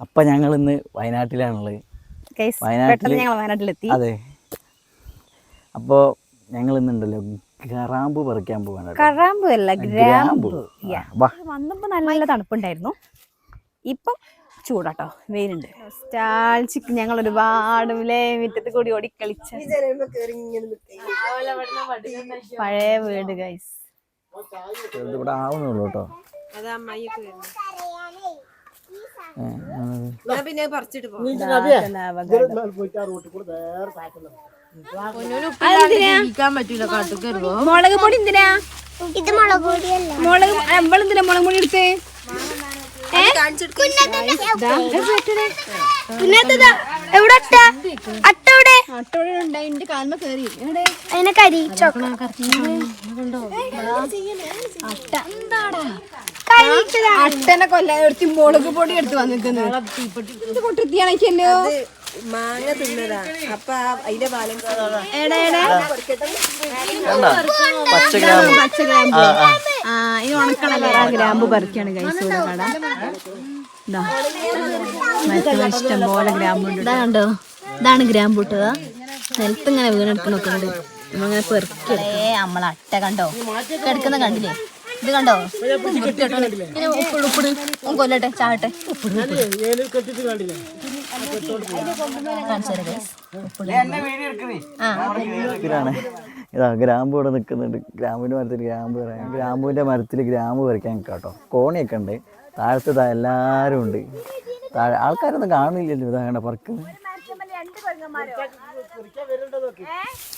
അപ്പം ഞങ്ങൾ ഇന്ന് വയനാട്ടിലാണുള്ളത് വയനാട്ടിൽ വയനാട്ടിലെത്തി. അതെ. അപ്പോൾ ഞങ്ങൾ ഇന്നുണ്ടല്ലോ കറാമ്പ് പറിക്കാൻ പോവാണ് കറാമ്പ് അല്ല ഗ്രാമ്പു. ആ, വാ. വന്നപ്പോ നല്ല തണുപ്പുണ്ടായിരുന്നു. ഇപ്പം ചൂടാട്ടോ വെയിലുണ്ട്. സ്റ്റാൾച്ചിക്ക് ഞങ്ങൾ ഒരുപാട് മുറ്റത്ത് കൂടി ഓടിക്കളിച്ച പഴയ വീട് ഗൈസ് ഇവിടെ ആവുന്നുള്ളൂ കേട്ടോ. അതാ പറിച്ചിട്ട് പോകും മുളക് പൊടി എന്തിനാ? ഇത് മുളക് പൊടിയല്ല? മുളക് നമ്മളെന്തിനാ മുളക് പൊടി എടുത്ത്? എവിടെ അട്ട? അട്ട എവിടെ? അതിനെ അട്ടനെ കൊല്ലാൻ എടുത്ത് മുളക് പൊടി എടുത്ത് വന്നിരിക്കുന്നത്. ഇത് പൊട്ടിത്തിയാണല്ലോ മാങ്ങ തിന്നതാ. അപ്പൊ അതിന്റെ ബാലം പച്ച ഗ്രാമ്പ് ഇത് ഉണക്കണല്ലേ? പറിക്കാണ് കൈസ് ഇവിടെ കട. ഇഷ്ടം പോലെ ഗ്രാമ്പുണ്ട് കണ്ടോ? ഇതാണ് ഗ്രാം പൊട്ടുക നിലത്ത് ഇങ്ങനെ വീണെടുക്കണൊക്കെ ഉണ്ട് നമ്മളിങ്ങനെ പെറുക്കി നമ്മളെ അട്ട കണ്ടോ? കിടക്കുന്ന കണ്ടില്ലേ? ഇത് കണ്ടോ. ഇങ്ങനെ ഉപ്പിട് ഉപ്പിട് ഓൻ കൊല്ലട്ടെ ചാവട്ടെ ഇതിലാണ്. ഇതാ ഗ്രാമ്പ് ഇവിടെ നിൽക്കുന്നുണ്ട്. ഗ്രാമ്പിന്റെ മരത്തിൽ ഗ്രാമ്പ് പറയാം ഗ്രാമ്പൂന്റെ മരത്തിൽ ഗ്രാമ്പ് പറിക്കാൻ കേട്ടോ. കോണിയൊക്കെ ഉണ്ട്. താഴത്തെ എല്ലാവരും ഉണ്ട്. താഴെ ആൾക്കാരൊന്നും കാണുന്നില്ലല്ലോ ഇതാ കണ്ട പറക്കുന്നത്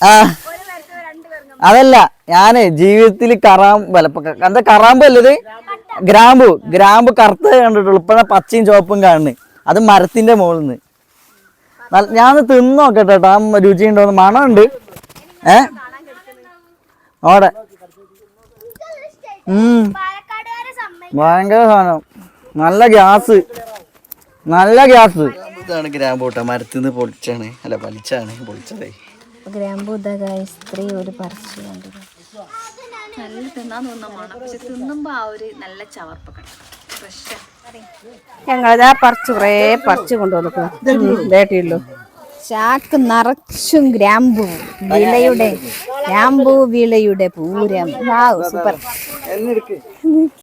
ആ. അതല്ല ഞാൻ ജീവിതത്തിൽ കറാമ്പ് അല്ല ഇപ്പൊ ക- എന്താ കറാമ്പ് അല്ലത് ഗ്രാമ്പു. ഗ്രാമ്പ് കറുത്ത കണ്ടിട്ടുള്ളൂ. ഇപ്പഴാ പച്ചയും ചുവപ്പും കാണുന്നത്. അത് മരത്തിന്റെ മുകളിൽ നിന്ന് ഞാൻ തിന്നോക്കട്ടെ കേട്ടോ ആ രുചി ഉണ്ടോന്ന് മണമുണ്ട്. ഏ? സമ്മതിക്കും. ഭയങ്കര സാധനം. നല്ല ഗ്യാസ്. നല്ല ഗ്യാസ്. ഇതാണ് ഗ്രാമ്പു കേട്ടോ മരത്തിൽ നിന്ന് പൊളിച്ചാണ്. അല്ല വലിച്ചാണ്. പൊളിച്ചതേ. ഗ്രാമ്പൂ ഇതാ ഗൈസ് ഇത്രയും ഒരു പറിച്ചു കണ്ടു നല്ല തിന്നാൻ തോന്നുന്ന പക്ഷെ തിന്നുമ്പോ ആ ഒരു നല്ല ചവർപ്പൊക്കെ ഫ്രഷ് ഞങ്ങളിതാ പറിച്ചു കുറേ പറിച്ചു കൊണ്ടുവന്നു ചാക്ക് നിറച്ചും ഗ്രാമ്പു വിളയുടെ ഗ്രാമ്പു വിളയുടെ പൂരം. സൂപ്പർ